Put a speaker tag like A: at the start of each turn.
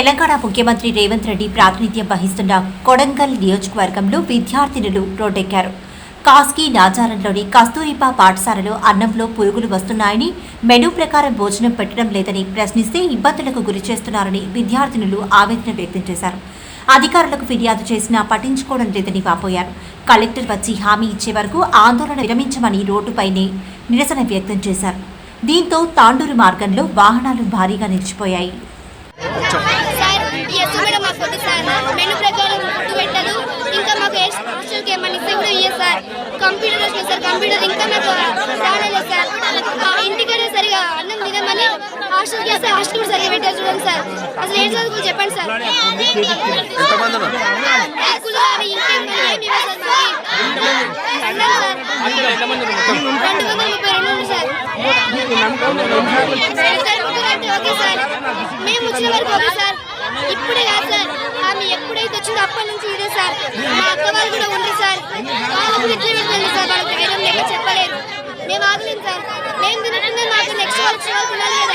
A: తెలంగాణ ముఖ్యమంత్రి రేవంత్ రెడ్డి ప్రాతినిధ్యం వహిస్తున్న కొడంగల్ నియోజకవర్గంలో విద్యార్థినులు రోడ్డెక్కారు. కాస్కి నాచారంలోని కస్తూరిబా పాఠశాలలో అన్నంలో పురుగులు వస్తున్నాయని మెనూ ప్రకారం భోజనం పెట్టడం లేదని ప్రశ్నిస్తే ఇబ్బందులకు గురి చేస్తున్నారని విద్యార్థినులు ఆవేదన వ్యక్తం చేశారు. అధికారులకు ఫిర్యాదు చేసినా పట్టించుకోవడం లేదని వాపోయారు. కలెక్టర్ వచ్చి హామీ ఇచ్చే వరకు ఆందోళన విరమించమని రోడ్డుపైనే నిరసన వ్యక్తం చేశారు. దీంతో తాండూరు మార్గంలో వాహనాలు భారీగా నిలిచిపోయాయి
B: సార్ ఎస్ మేడం మాకు వద్దు సార్ మెను ప్రకారం ఫుడ్ పెట్టదు ఇంకా మాకు హాస్టల్కి ఏమన్నా ఇస్తే కూడా ఇయ్యదు సార్ కంప్యూటర్ వచ్చింది సార్ కంప్యూటర్ ఇంకా మాకు రాలేదు సార్ ఆ ఇంటికనే సరిగా అన్నం తినమని హాస్టల్కి వస్తే హాస్టల్ కూడా సరిగా పెట్టారు చూడండి సార్ అసలు ఏం చదువుకో చెప్పండి సార్ సార్ మాకు. అన్నం సార్ రెండు వందల ముప్పై రెండు ఉంది సార్ సార్ ముగ్గురంటే ఓకే సార్ మేము వచ్చిన వరకు ఓకే సార్ ఇప్పుడే కాదు సార్ ఆమె ఎప్పుడైతే వచ్చిందో అప్పటి నుంచి ఇదే సార్ మా అక్క వాళ్ళు కూడా ఉంది సార్ వాళ్ళకు మేము ఆగలేము సార్. మేము తినట్టుందే మాకు నెక్స్ట్ వాళ్ళు వచ్చే వాళ్ళు తినాలి